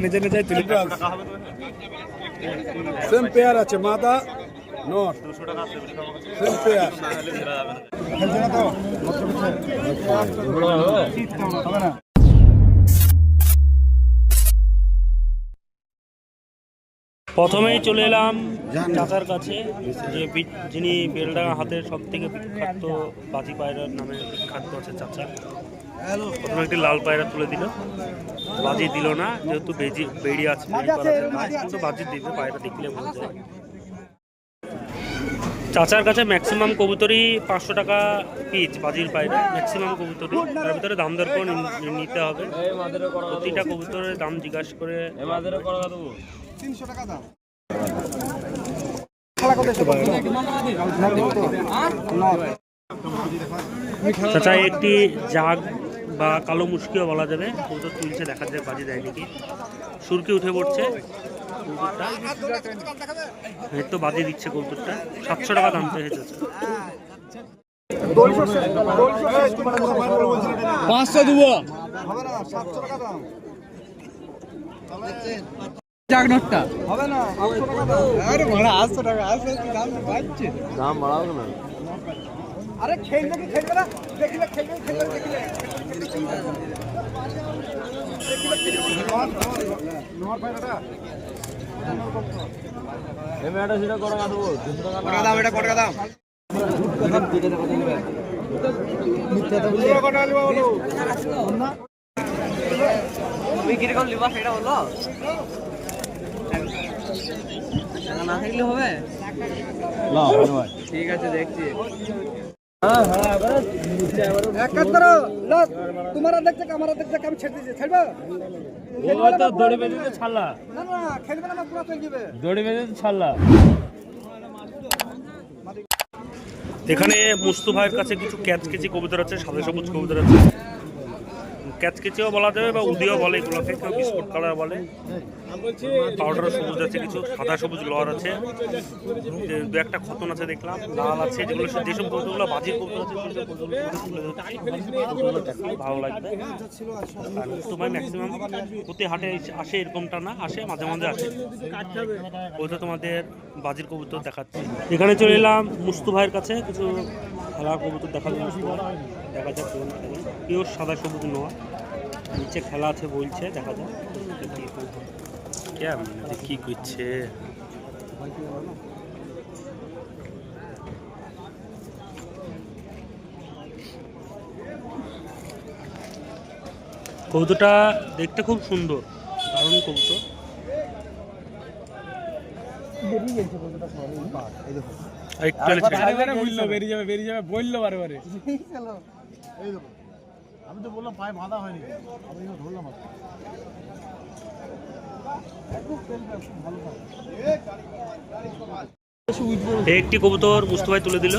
নিজে নিজে তুলে সেম পেয়ার আছে মাদা নট সেম পেয়ার প্রথমেই চলে এলাম চাচার কাছে যে যিনি বেলডাঙ্গা হাতের সব থেকে বিখ্যাত বাজি পায়রার নামে বিখ্যাত আছে চাচা। প্রথমে একটি লাল পায়রা তুলে দিল। বাজি দিল না যেহেতু বেজি বেরিয়ে আছে কিন্তু বাজি দিবে পায়রা দেখলে বোঝা যায়। চাচার কাছে ম্যাক্সিমাম কবুতরই পাঁচশো টাকা পিচ বাজির পায়রা। ম্যাক্সিমাম কবুতরই। তার ভিতরে দাম দর করে নিতে হবে। প্রতিটা কবুতরের দাম জিজ্ঞাসা করে চাচা একটি জাগ বা কালো মুশকিও বলা যাবে। কবুতর তুলছে দেখা যায় বাজি দেয় নাকি। সুরকি উঠে পড়ছে কবুতরটা। এই তো বাজি দিচ্ছে কবুতরটা। সাতশো টাকা দাম চেয়েছে পাঁচশো দেবো। জাগ নোটটা হবে না আরে বড় আটশো টাকা আটশো দাম বাড়ছে। দাম বাড়াও না। আরে খেলবে কি খেলবে না? দেখলে খেলবে খেলবে দেখলে। কটা দাম এটা কটা দাম? তুমি কীরকম লিবা সেটা বলো না থাকলে হবে? ঠিক আছে দেখছি। এক কাজ করো লোক তোমারা দেখছে আমারা দেখছে আমি ছেড়ে দিয়েছি খেলবে দড়ি বেঁধে ছাড়লা। না না খেলবে না পুরো চলে যাবে দড়ি বেঁধে ছাড়লা। এখানে মুস্তু ভাইয়ের কাছে কিছু ক্যাচ কেচি কবুতর আছে সাদা সবুজ কবিতা আছে। ক্যাচ কেচিও বলা যাবে বা উদিও বলে এগুলোকে কেউ বিস্কুট কালার বলে। পাউডার সবুজ আছে, কিছু সাদা সবুজ লর আছে। দু একটা খতন আছে দেখলাম, লাল আছে, যেগুলো যেসব কবুতরগুলো বাজির কবুতর আছে ভালো লাগবে। আর ভাই ম্যাক্সিমাম প্রতি হাটে আসে এরকমটা না, আসে, মাঝে মাঝে আসে। ওই তো তোমাদের বাজির কবুতর দেখাচ্ছি। এখানে চলে এলাম মুস্তু ভাইয়ের কাছে, কিছু খেলার কবুতর দেখা যায় দেখা যাক পিওর সাদা সবুজ নোয়া। নিচে খেলা আছে বলছে দেখা যাক। কি কেমন কি করছে? কবুতরটা দেখতে খুব সুন্দর। দারুণ কবুতর। একটু হলে ছেড়ে দেবে। বলল বেরিয়ে যাবে বেরিয়ে যাবে বলল বারে বারে এই একটি কবুতর মুস্তফাই তুলে দিল।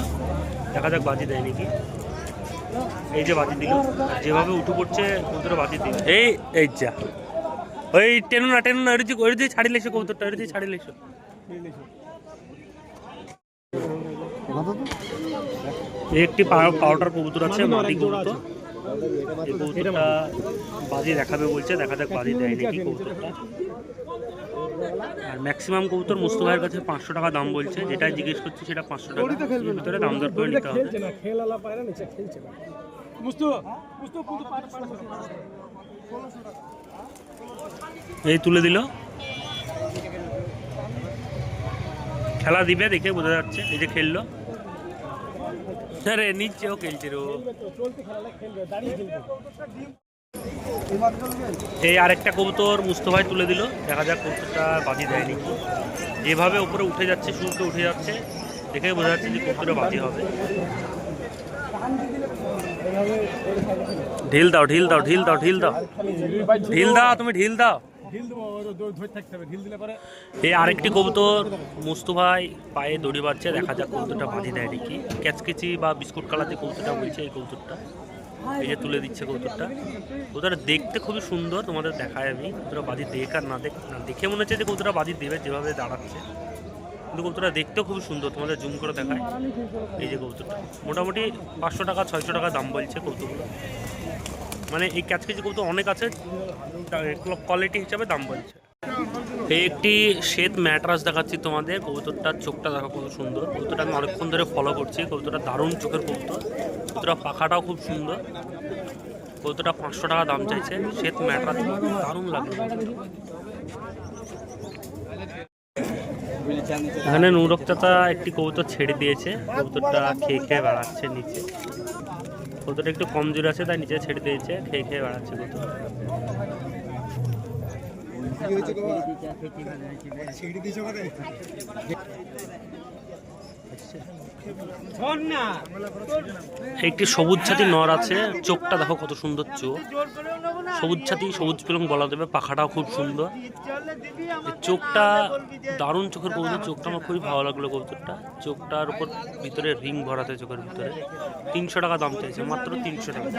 দেখা যাক বাজি দেয় নাকি। এই যে বাজি দিল। যেভাবে উঠে পড়ছে কবুতরে বাজি দিল। এই এই যা। ওই টেনো না টেনো না ওই যে ওই যে ছাড়িলে এসো কবুতরটা ওই যে ছাড়িলে এসো। একটি পা- পাউডার কবুতর আছে মাটি কবুতর। এই কবুতরটা বাজি দেখাবে বলছে দেখা যাক বাজি দেয় নাকি কবুতরটা। আর ম্যাক্সিমাম কবুতর মুস্তফাইয়ের কাছে পাঁচশো টাকা দাম বলছে যেটাই জিজ্ঞেস করছি সেটা পাঁচশো টাকা। ভিতরে দাম দর করে নিতে হবে। এই তুলে দিল। খেলা দিবে দেখে বোঝা যাচ্ছে এই যে খেললো। আরে, নিচেও খেলছে রো চলতে খেলালে খেলবে দাঁড়িয়ে খেলবে এই আরেকটা কবুতর মুস্তফাই তুলে দিল। দেখা যাক কবুতরটা বাজি দেয় নাকি যেভাবে উপরে উঠে যাচ্ছে, শুরুতে উঠে যাচ্ছে, দেখে বোঝা যাচ্ছে যে কবুতরে বাজি হবে। ঢিল দাও ঢিল দাও ঢিল দাও ঢিল দাও। ঢিল দাও, তুমি ঢিল দাও। এই আরেকটি কবুতর মুস্তু ভাই পায়ে দড়ি বাজছে দেখা যাক কবুতরটা বাজি দেয় নাকি। ক্যাচকেচি বা বিস্কুট কালার যে কবুতরটা বলছে, এই কবুতরটা। এই যে তুলে দিচ্ছে কবুতরটা। কবুতরটা দেখতে খুবই সুন্দর, তোমাদের দেখায় আমি। কবুতরটা বাজি দেখ আর না দেখ না, দেখে মনে হচ্ছে যে কবুতরটা বাজি দেবে, যেভাবে দাঁড়াচ্ছে। কিন্তু কবুতরটা দেখতেও খুবই সুন্দর, তোমাদের জুম করে দেখায়। এই যে কবুতরটা। মোটামুটি পাঁচশো টাকা, ছয়শো টাকা দাম বলছে কবুতরগুলো। মানে এই ক্যাচ কেজি কবুতর অনেক আছে কোয়ালিটি হিসাবে দাম বলছে। একটি শ্বেত ম্যাট্রাস দেখাচ্ছি তোমাদের, কবুতরটার চোখটা দেখো কত সুন্দর। কবুতরটা আমি অনেকক্ষণ ধরে ফলো করছি, কবুতরটা দারুণ চোখের কবুতর। কবুতরটা পাখাটাও খুব সুন্দর। কবুতরটা পাঁচশো টাকা দাম চাইছে, শ্বেত ম্যাট্রাস দারুণ লাগল এখানে নৌরক চাচা একটি কবুতর ছেড়ে দিয়েছে, কবুতরটা খেয়ে খেয়ে বেড়াচ্ছে নিচে। কবুতরটা একটু কমজোর আছে, তাই নিচে ছেড়ে দিয়েছে, খেয়ে খেয়ে বেড়াচ্ছে কত। ছেড়ে দিছো করে একটি সবুজ ছাতি নর আছে, চোখটা দেখো কত সুন্দর চোখ। সবুজ ছাতি, সবুজ পিলং বলা দেবে পাখাটাও খুব সুন্দর। চোখটা দারুণ চোখের কবুতর, চোখটা আমার খুবই ভালো লাগল কবুতরটা। চোখটার উপর ভিতরে রিং ভরাতে চোখের ভিতরে। তিনশো টাকা দাম চাইছে, মাত্র তিনশো টাকা।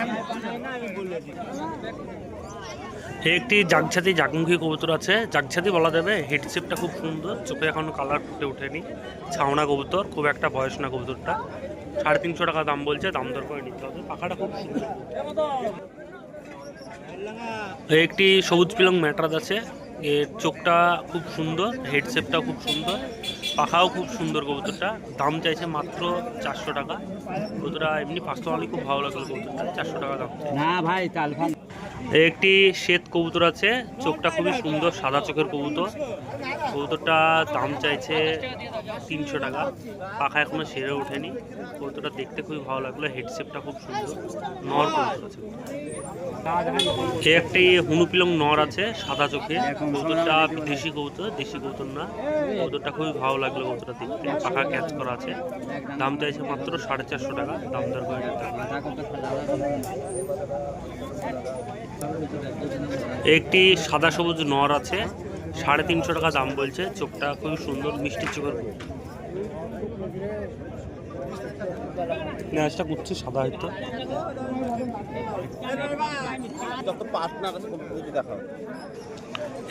একটি জাগছাতি জাগমুখী কবুতর আছে। জাগছাতি বলা যাবে হেডশেপটা খুব সুন্দর। চোখে এখনও কালার ফুটে ওঠেনি। ছাওনা কবুতর, খুব একটা বয়স না কবুতরটা। সাড়ে তিনশো টাকা দাম বলছে, দাম দর করে নিতে হবে। পাখাটা খুব সুন্দর। একটি সবুজ পিলং ম্যাট্রাস আছে। এর চোখটা খুব সুন্দর হেডশেপটাও খুব সুন্দর। পাখাও খুব সুন্দর কবুতরটা। দাম চাইছে মাত্র চারশো টাকা। কবুতরটা এমনি পাঁচশো পার্সোনালি খুব ভালো লাগল কবুতরটা। চারশো টাকা দাম। না ভাই একটি শ্বেত কবুতর আছে, চোখটা খুবই সুন্দর, সাদা চোখের কবুতর। কবুতরটা দাম চাইছে তিনশো টাকা। পাখা এখনও সেরে ওঠেনি। কবুতরটা দেখতে খুবই ভালো লাগল হেডশেপটা খুব সুন্দর। নর কবুতর আছে। একটি হুনুপিলং নর আছে, সাদা চোখে কবুতরটা দেশি কবুতর দেশি কবুতর না। কবুতরটা খুবই ভালো লাগল কবুতরটা দেখতে। পাখা ক্যাচ করা আছে। দাম চাইছে মাত্র সাড়ে চারশো টাকা। দাম দর করে একটি সাদা সবুজ নর আছে, সাড়ে তিনশো টাকা দাম বলছে, চোখটা খুবই সুন্দর, মিষ্টি চোখের ন্যাচটা করছে সাদা হয়তো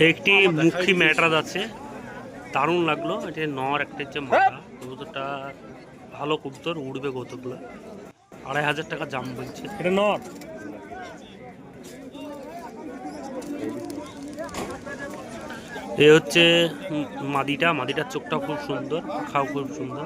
একটি মুখী ম্যাটরাজ আছে, দারুণ লাগল, এটা নর, একটা হচ্ছে মাথা কবুতরটা ভালো কবুতর, উড়বে কবুতরগুলো আড়াই হাজার টাকা দাম বলছে। এটা নর? এ হচ্ছে মাদিটা মাদিটার চোখটা খুব সুন্দর খাও খুব সুন্দর।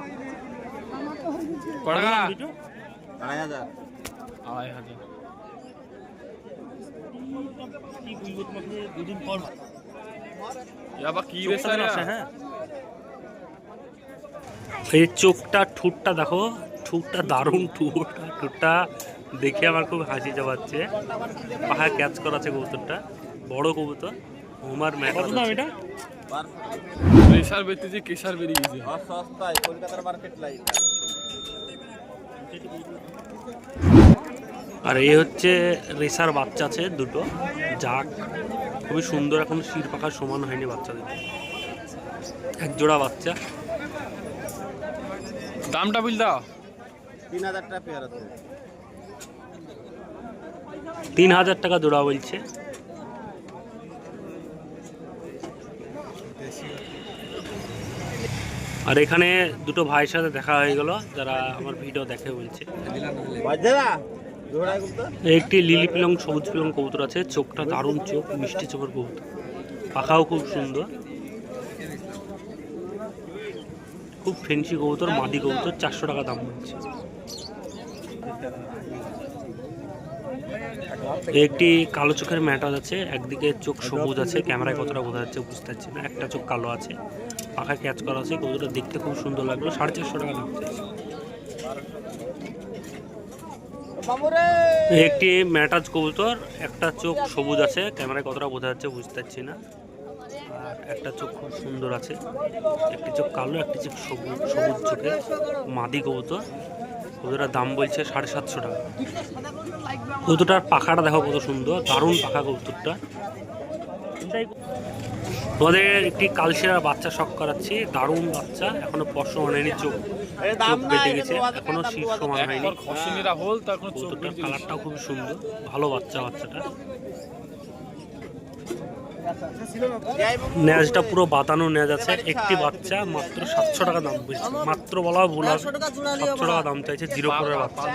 হ্যাঁ। এই চোখটা ঠুটটা দেখো ঠুটটা দারুণ ঠুট ঠুটটা দেখে আমার খুব হাসি যাচ্ছে পাহাড় ক্যাচ করা আছে কবুতরটা বড় কবুতর। হোমার ম্যাট কত দাম এটা? প্রেশার বেঁচেছে কেশার বেরিয়ে গেছে আর এই হচ্ছে রেসার বাচ্চা আছে দুটো। যাক খুবই সুন্দর এখন শির পাখার সমান হয়নি বাচ্চাদের। এক জোড়া বাচ্চা। দামটা বিল দাও। তিন হাজার টাকা পেয়ার আছে। তিন হাজার টাকা জোড়া বলছে। আর এখানে দুটো ভাইয়ের সাথে দেখা হয়ে গেল, যারা আমার ভিডিও দেখে বলছে। একটি লিলি পিলং, সবুজ পিলং কবুতর আছে, চোখটা দারুণ চোখ, মিষ্টি চোখের কবুতর। পাখাও খুব সুন্দর। খুব ফেন্সি কবুতর, মাদি কবুতর, চারশো টাকা দাম বলছে। একটি কালো চোখের ম্যাটার আছে, একদিকে চোখ সবুজ আছে, ক্যামেরায় কতটা বোঝা যাচ্ছে বুঝতে পারছি না, একটা চোখ কালো আছে পাখা ক্যাচ করা আছে কবুতরটা দেখতে খুব সুন্দর লাগল, সাড়ে চারশো টাকা দাম একটি ম্যাটাজ কবুতর, একটা চোখ সবুজ আছে, ক্যামেরায় কতটা বোঝা যাচ্ছে বুঝতে পারছি না, আর একটা চোখ খুব সুন্দর আছে, একটি চোখ কালো, একটি চোখ সবুজ সবুজ চোখে মাদি কবুতর। কবুতরটার দাম বলছে? সাড়ে সাতশো টাকা। কতটার পাখাটা দেখো কত সুন্দর দারুণ পাখা কতটা তোমাদের একটি কালসেরা বাচ্চা শখ করাচ্ছি দারুণ বাচ্চা এখনও স্পর্শ হয়নি চোখ চোখ বেঁধে গেছে এখনও শীত সমান হয়নি কালারটাও খুব সুন্দর ভালো বাচ্চা বাচ্চাটা। ন্যাজটা পুরো বাতানো ন্যাজ আছে একটি বাচ্চা মাত্র সাতশো টাকা দাম বলছে মাত্র বলা ভুল হবে সাতশো টাকা দাম চাইছে জিরো ফোরের বাচ্চা।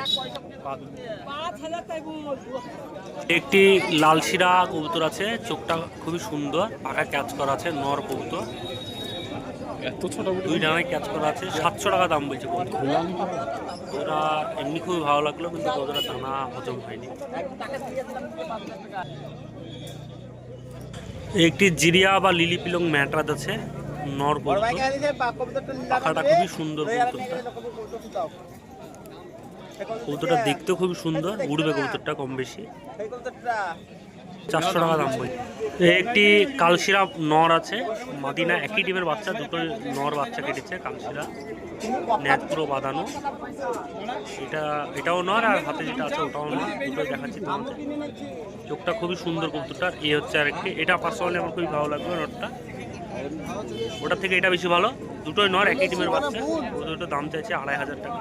একটি লাল শিরা কবুতর আছে চোখটা খুবই সুন্দর পাকা ক্যাচ করা আছে নর কবুতর। এত ছোট দুই ডানায় ক্যাচ করা আছে সাতশো টাকা দাম বলছে ওরা এমনি খুবই ভালো লাগল কিন্তু ওদের দানা হজম হয়নি। একটি জিরিয়া বা লিলি পিলং ম্যাট্রাস আছে নর পাখাটা খুবই সুন্দর কবুতরটা। কবুতরটা দেখতেও খুবই সুন্দর উড়বে কবুতরটা কম বেশি। চারশো টাকা দাম বই। একটি কালশিরা নর আছে। মাদিনা একই টিমের বাচ্চা, দুটো নর বাচ্চা কেটেছে, কালশিরা। নেট পুরো বাঁধানো। এটা, এটাও নর আর হাতে যেটা আছে ওটাও নর। দুটো দেখাচ্ছি তোমাদের। চোখটা খুবই সুন্দর কবুতরটার এ হচ্ছে আরেকটি। এটা পার্সোনালি আমার খুবই ভালো লাগবে নরটা। ওটার থেকে এটা বেশি ভালো। দুটোই নর, একই টিমের বাচ্চা। দুটো দাম চাইছে আড়াই হাজার টাকা।